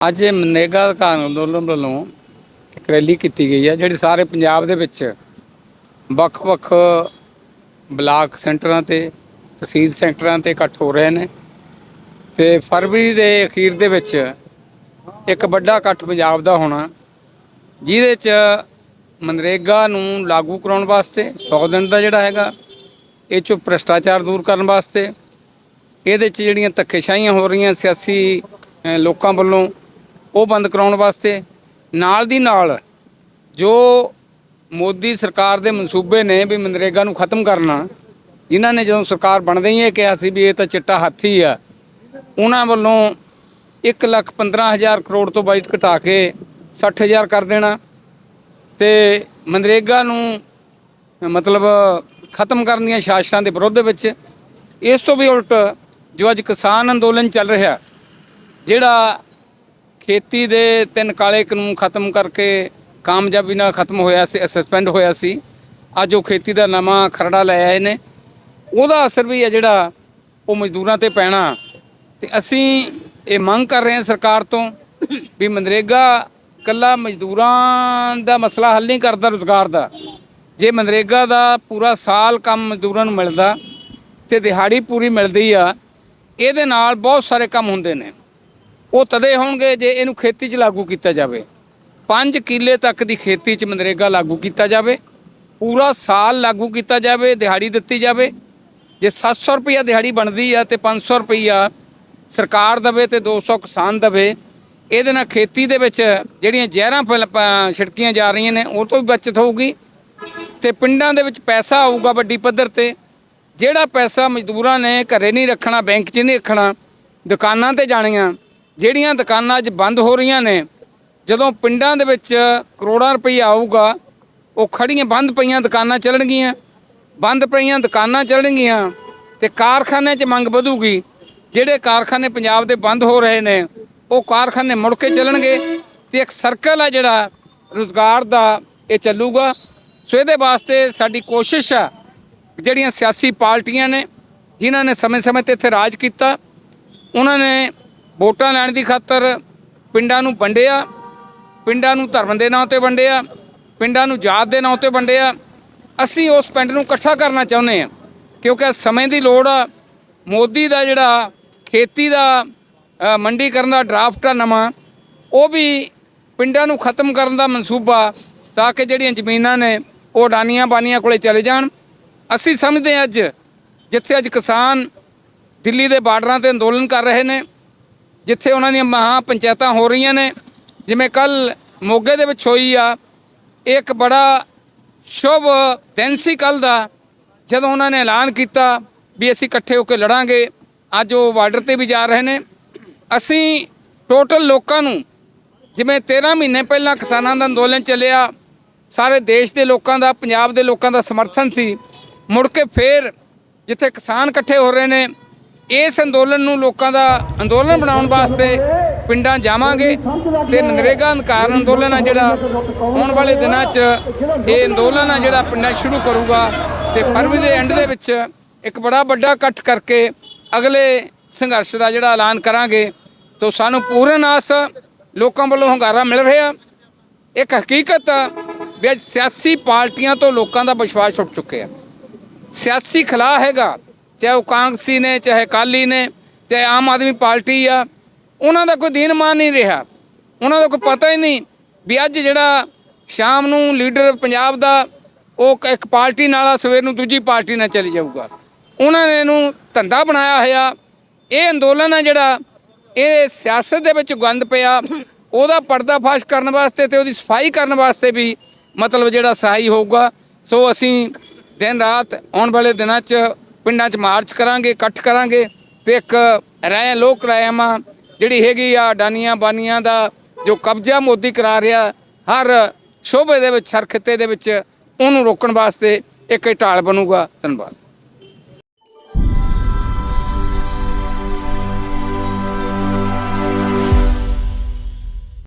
ਅੱਜ ਇਹ ਮਨਰੇਗਾ ਅਧਿਕਾਰ ਅੰਦੋਲਨ ਵੱਲੋਂ ਇੱਕ ਰੈਲੀ ਕੀਤੀ ਗਈ ਹੈ, ਜਿਹੜੀ ਸਾਰੇ ਪੰਜਾਬ ਦੇ ਵਿੱਚ ਵੱਖ-ਵੱਖ ਬਲਾਕ ਸੈਂਟਰਾਂ ਤੇ, ਤਹਿਸੀਲ ਸੈਂਟਰਾਂ ਤੇ ਇਕੱਠ ਹੋ ਰਹੇ ਨੇ ਤੇ ਫਰਵਰੀ ਦੇ ਅਖੀਰ ਦੇ ਵਿੱਚ ਇੱਕ ਵੱਡਾ ਇਕੱਠ ਪੰਜਾਬ ਦਾ ਹੋਣਾ, ਜਿਹਦੇ 'ਚ ਮਨਰੇਗਾ ਨੂੰ ਲਾਗੂ ਕਰਾਉਣ ਵਾਸਤੇ 100 ਦਿਨ ਦਾ ਜਿਹੜਾ ਹੈਗਾ, ਇਹ 'ਚੋਂ ਭ੍ਰਿਸ਼ਟਾਚਾਰ ਦੂਰ ਕਰਨ ਵਾਸਤੇ, ਇਹਦੇ 'ਚ ਜਿਹੜੀਆਂ ਧੱਕੇਸ਼ਾਹੀਆਂ ਹੋ ਰਹੀਆਂ ਸਿਆਸੀ ਲੋਕਾਂ ਵੱਲੋਂ ਉਹ ਬੰਦ ਕਰਾਉਣ ਵਾਸਤੇ। ਨਾਲ ਦੀ ਨਾਲ ਜੋ ਮੋਦੀ ਸਰਕਾਰ ਦੇ ਮਨਸੂਬੇ ਨੇ ਵੀ ਮਨਰੇਗਾ ਨੂੰ ਖਤਮ ਕਰਨਾ, ਜਿਨ੍ਹਾਂ ਨੇ ਜਦੋਂ ਸਰਕਾਰ ਬਣਦੇ ਹੀ ਇਹ ਕਿਹਾ ਸੀ ਵੀ ਇਹ ਤਾਂ ਚਿੱਟਾ ਹਾਥੀ ਆ, ਉਹਨਾਂ ਵੱਲੋਂ 1 ਲੱਖ 15 ਹਜ਼ਾਰ ਕਰੋੜ ਤੋਂ ਬਜਟ ਘਟਾ ਕੇ 60 ਹਜ਼ਾਰ ਕਰ ਦੇਣਾ ਤੇ ਮਨਰੇਗਾ ਨੂੰ ਮਤਲਬ ਖਤਮ ਕਰਨ ਦੀਆਂ ਸਾਜ਼ਿਸ਼ਾਂ ਦੇ ਵਿਰੋਧ ਵਿੱਚ ਇਸ ਤੋਂ ਵੀ ਉਲਟ ਜੋ ਅੱਜ ਕਿਸਾਨ ਅੰਦੋਲਨ ਚੱਲ ਰਿਹਾ, ਜਿਹੜਾ ਖੇਤੀ ਦੇ ਤਿੰਨ ਕਾਲੇ ਕਾਨੂੰਨ ਖਤਮ ਕਰਕੇ ਕਾਮਯਾਬੀ ਨਾਲ ਖਤਮ ਹੋਇਆ ਸੀ ਸਸਪੈਂਡ ਹੋਇਆ ਸੀ। ਅੱਜ ਉਹ ਖੇਤੀ ਦਾ ਨਵਾਂ ਖਰੜਾ ਲੈ ਆਏ ਨੇ। ਉਹਦਾ ਅਸਰ ਵੀ ਹੈ ਜਿਹੜਾ ਉਹ ਮਜ਼ਦੂਰਾਂ ਤੇ ਪੈਣਾ। ਤੇ ਅਸੀਂ ਇਹ ਮੰਗ ਕਰ ਰਹੇ ਹਾਂ ਸਰਕਾਰ ਤੋਂ ਵੀ ਮਨਰੇਗਾ ਕੱਲਾ ਮਜ਼ਦੂਰਾਂ ਦਾ ਮਸਲਾ ਹੱਲ ਨਹੀਂ ਕਰਦਾ ਰੁਜ਼ਗਾਰ ਦਾ। ਜੇ ਮਨਰੇਗਾ ਦਾ ਪੂਰਾ ਸਾਲ ਕੰਮ ਮਜ਼ਦੂਰਾਂ ਨੂੰ ਮਿਲਦਾ ਤੇ ਦਿਹਾੜੀ ਪੂਰੀ ਮਿਲਦੀ ਆ, ਇਹਦੇ ਨਾਲ ਬਹੁਤ ਸਾਰੇ ਕੰਮ ਹੁੰਦੇ ਨੇ। ਉਹ ਤਦੇ ਹੋਣਗੇ ਜੇ ਇਹਨੂੰ ਖੇਤੀ 'ਚ ਲਾਗੂ ਕੀਤਾ ਜਾਵੇ। 5 ਕਿੱਲੇ ਤੱਕ ਦੀ ਖੇਤੀ 'ਚ ਮਨਰੇਗਾ ਲਾਗੂ ਕੀਤਾ ਜਾਵੇ। ਪੂਰਾ ਸਾਲ ਲਾਗੂ ਕੀਤਾ ਜਾਵੇ, ਦਿਹਾੜੀ ਦਿੱਤੀ ਜਾਵੇ। ਜੇ 700 ਰੁਪਈਆ ਦਿਹਾੜੀ ਬਣਦੀ ਆ ਤੇ 500 ਰੁਪਈਆ ਸਰਕਾਰ ਦਵੇ ਤੇ 200 ਕਿਸਾਨ ਦਵੇ, ਇਹਦੇ ਨਾਲ ਖੇਤੀ ਦੇ ਵਿੱਚ ਜਿਹੜੀਆਂ ਜ਼ਹਿਰਾਂ ਫੈਲ- ਛਿੜਕੀਆਂ ਜਾ ਰਹੀਆਂ ਨੇ, ਉਹ ਤੋਂ ਵੀ ਬਚਤ ਹੋਊਗੀ। ਤੇ ਪਿੰਡਾਂ ਦੇ ਵਿੱਚ ਪੈਸਾ ਆਊਗਾ ਵੱਡੀ ਪੱਧਰ ਤੇ। ਜਿਹੜਾ ਪੈਸਾ ਮਜ਼ਦੂਰਾਂ ਨੇ ਘਰੇ ਨਹੀਂ ਰੱਖਣਾ, ਬੈਂਕ 'ਚ ਨਹੀਂ ਰੱਖਣਾ, ਦੁਕਾਨਾਂ ਤੇ ਜਾਣੀਆਂ ਜਿਹੜੀਆਂ ਦੁਕਾਨਾਂ ਅੱਜ ਬੰਦ ਹੋ ਰਹੀਆਂ ਨੇ, ਜਦੋਂ ਪਿੰਡਾਂ ਦੇ ਵਿੱਚ ਕਰੋੜਾਂ ਰੁਪਈਆ ਆਊਗਾ, ਉਹ ਖੜੀਆਂ ਬੰਦ ਪਈਆਂ ਦੁਕਾਨਾਂ ਚੱਲਣਗੀਆਂ। ਬੰਦ ਪਈਆਂ ਦੁਕਾਨਾਂ ਚੱਲਣਗੀਆਂ ਤੇ ਕਾਰਖਾਨਿਆਂ 'ਚ ਮੰਗ ਵਧੂਗੀ। ਜਿਹੜੇ ਕਾਰਖਾਨੇ ਪੰਜਾਬ ਦੇ ਬੰਦ ਹੋ ਰਹੇ ਨੇ, ਉਹ ਕਾਰਖਾਨੇ ਮੁੜ ਕੇ ਚੱਲਣਗੇ ਤੇ ਇੱਕ ਸਰਕਲ ਆ ਜਿਹੜਾ ਰੁਜ਼ਗਾਰ ਦਾ, ਇਹ ਚੱਲੂਗਾ। ਸੋ ਇਹਦੇ ਵਾਸਤੇ ਸਾਡੀ ਕੋਸ਼ਿਸ਼ ਆ, ਜਿਹੜੀਆਂ ਸਿਆਸੀ ਪਾਰਟੀਆਂ ਨੇ, ਜਿਨ੍ਹਾਂ ਨੇ ਸਮੇਂ-ਸਮੇਂ ਤੇ ਇੱਥੇ ਰਾਜ ਕੀਤਾ, ਉਹਨਾਂ ਨੇ ਵੋਟਾਂ ਲੈਣ ਦੀ ਖਾਤਰ ਪਿੰਡਾਂ ਨੂੰ ਵੰਡਿਆ ਪਿੰਡਾਂ ਨੂੰ ਧਰਮ ਦੇ ਨਾਂ ਤੇ ਵੰਡਿਆ ਪਿੰਡਾਂ ਨੂੰ ਜਾਤ ਦੇ ਨਾਂ ਤੇ ਵੰਡਿਆ ਅਸੀਂ ਉਸ ਪਿੰਡ ਨੂੰ ਇਕੱਠਾ ਕਰਨਾ ਚਾਹੁੰਦੇ ਹਾਂ ਕਿਉਂਕਿ ਸਮੇਂ ਦੀ ਲੋੜ ਆ। ਮੋਦੀ ਦਾ ਜਿਹੜਾ ਖੇਤੀ ਦਾ ਅ, ਮੰਡੀਕਰਨ ਦਾ ਡਰਾਫਟ ਆ ਨਵਾਂ ਉਹ ਵੀ ਪਿੰਡਾਂ ਨੂੰ ਖਤਮ ਕਰਨ ਦਾ ਮਨਸੂਬਾ ਤਾਂ ਕਿ ਜਿਹੜੀਆਂ ਜ਼ਮੀਨਾਂ ਨੇ ਉਹ ਅਡਾਨੀਆਂ ਬਾਨੀਆਂ ਕੋਲੇ ਚਲੇ ਜਾਣ। ਅਸੀਂ ਸਮਝਦੇ ਹਾਂ ਅੱਜ ਜਿੱਥੇ ਅੱਜ ਕਿਸਾਨ ਦਿੱਲੀ ਦੇ ਬਾਰਡਰਾਂ ਤੇ ਅੰਦੋਲਨ ਕਰ ਰਹੇ ਨੇ ਜਿੱਥੇ ਉਹਨਾਂ ਦੀਆਂ ਮਹਾ ਪੰਚਾਇਤਾਂ ਹੋ ਰਹੀਆਂ ਨੇ, ਜਿਵੇਂ ਕੱਲ ਮੋਗੇ ਦੇ ਵਿੱਚ ਹੋਈ ਆ ਇਹ ਇੱਕ ਬੜਾ ਸ਼ੁਭ ਦਿਨ ਸੀ ਕੱਲ ਦਾ, ਜਦੋਂ ਉਹਨਾਂ ਨੇ ਐਲਾਨ ਕੀਤਾ ਵੀ ਅਸੀਂ ਇਕੱਠੇ ਹੋ ਕੇ ਲੜਾਂਗੇ, ਅੱਜ ਉਹ ਬਾਰਡਰ ਤੇ ਵੀ ਜਾ ਰਹੇ ਨੇ। ਅਸੀਂ ਟੋਟਲ ਲੋਕਾਂ ਨੂੰ, ਜਿਵੇਂ 13 ਮਹੀਨੇ ਪਹਿਲਾਂ ਕਿਸਾਨਾਂ ਦਾ ਅੰਦੋਲਨ ਚੱਲਿਆ, ਸਾਰੇ ਦੇਸ਼ ਦੇ ਲੋਕਾਂ ਦਾ, ਪੰਜਾਬ ਦੇ ਲੋਕਾਂ ਦਾ ਸਮਰਥਨ ਸੀ, ਮੁੜ ਕੇ ਫੇਰ ਜਿੱਥੇ ਕਿਸਾਨ ਇਕੱਠੇ ਹੋ ਰਹੇ ਨੇ ਇਸ ਅੰਦੋਲਨ ਨੂੰ ਲੋਕਾਂ ਦਾ ਅੰਦੋਲਨ ਬਣਾਉਣ ਵਾਸਤੇ ਪਿੰਡਾਂ ਜਾਵਾਂਗੇ ਤੇ ਨਰੇਗਾ ਅਧਿਕਾਰ ਅੰਦੋਲਨ ਆ ਜਿਹੜਾ ਆਉਣ ਵਾਲੇ ਦਿਨਾਂ 'ਚ ਇਹ ਅੰਦੋਲਨ ਆ ਜਿਹੜਾ ਪਿੰਡਾਂ ਸ਼ੁਰੂ ਕਰੂਗਾ ਤੇ ਫਰਵਰੀ ਦੇ ਐਂਡ ਦੇ ਵਿੱਚ ਇੱਕ ਬੜਾ ਵੱਡਾ ਇਕੱਠ ਕਰਕੇ ਅਗਲੇ ਸੰਘਰਸ਼ ਦਾ ਜਿਹੜਾ ਐਲਾਨ ਕਰਾਂਗੇ। ਤੋਂ ਸਾਨੂੰ ਪੂਰਨ ਆਸ ਲੋਕਾਂ ਵੱਲੋਂ ਹੰਗਾਰਾ ਮਿਲ ਰਿਹਾ। ਇੱਕ ਹਕੀਕਤ ਆ ਵੀ ਅੱਜ ਸਿਆਸੀ ਪਾਰਟੀਆਂ ਤੋਂ ਲੋਕਾਂ ਦਾ ਵਿਸ਼ਵਾਸ ਉੱਠ ਚੁੱਕਿਆ। ਸਿਆਸੀ ਖਲਾ ਹੈਗਾ। ਚਾਹੇ ਉਹ ਕਾਂਗਰਸੀ ਨੇ ਚਾਹੇ ਕਾਲੀ ਨੇ ਚਾਹੇ ਆਮ ਆਦਮੀ ਪਾਰਟੀ ਆ ਉਹਨਾਂ ਦਾ ਕੋਈ ਦੀਨ ਮਾਨ ਨਹੀਂ ਰਿਹਾ। ਉਹਨਾਂ ਦਾ ਕੋਈ ਪਤਾ ਹੀ ਨਹੀਂ ਵੀ ਅੱਜ ਜਿਹੜਾ ਸ਼ਾਮ ਨੂੰ ਲੀਡਰ ਪੰਜਾਬ ਦਾ ਉਹ ਇੱਕ ਪਾਰਟੀ ਨਾਲ ਆ, ਸਵੇਰ ਨੂੰ ਦੂਜੀ ਪਾਰਟੀ ਨਾਲ ਚਲੀ ਜਾਊਗਾ। ਉਹਨਾਂ ਨੇ ਇਹਨੂੰ ਧੰਦਾ ਬਣਾਇਆ ਹੋਇਆ। ਇਹ ਅੰਦੋਲਨ ਆ ਜਿਹੜਾ ਇਹ ਸਿਆਸਤ ਦੇ ਵਿੱਚ ਗੰਦ ਪਿਆ। ਉਹਦਾ ਪਰਦਾਫਾਸ਼ ਕਰਨ ਵਾਸਤੇ ਤੇ ਉਹਦੀ ਸਫ਼ਾਈ ਕਰਨ ਵਾਸਤੇ ਵੀ ਮਤਲਬ ਜਿਹੜਾ ਸਹਾਈ ਹੋਊਗਾ। ਸੋ ਅਸੀਂ ਦਿਨ ਰਾਤ ਆਉਣ ਵਾਲੇ ਦਿਨਾਂ 'ਚ ਪਿੰਡਾਂ 'ਚ ਮਾਰਚ ਕਰਾਂਗੇ, ਇਕੱਠ ਕਰਾਂਗੇ ਤੇ ਇੱਕ ਰਾਇ, ਲੋਕ ਰਾਇਮਾ ਜਿਹੜੀ ਹੈਗੀ ਆ, ਡਾਨੀਆਂ ਬਾਨੀਆਂ ਦਾ ਜੋ ਕਬਜ਼ਾ ਮੋਦੀ ਕਰਾ ਰਿਹਾ, ਹਰ ਸ਼ੋਭੇ ਦੇ ਵਿੱਚ, ਹਰ ਖਿੱਤੇ ਦੇ ਵਿੱਚ, ਉਹਨੂੰ ਰੋਕਣ ਵਾਸਤੇ ਇੱਕ ਢਾਲ ਬਣੂਗਾ। ਧੰਨਵਾਦ।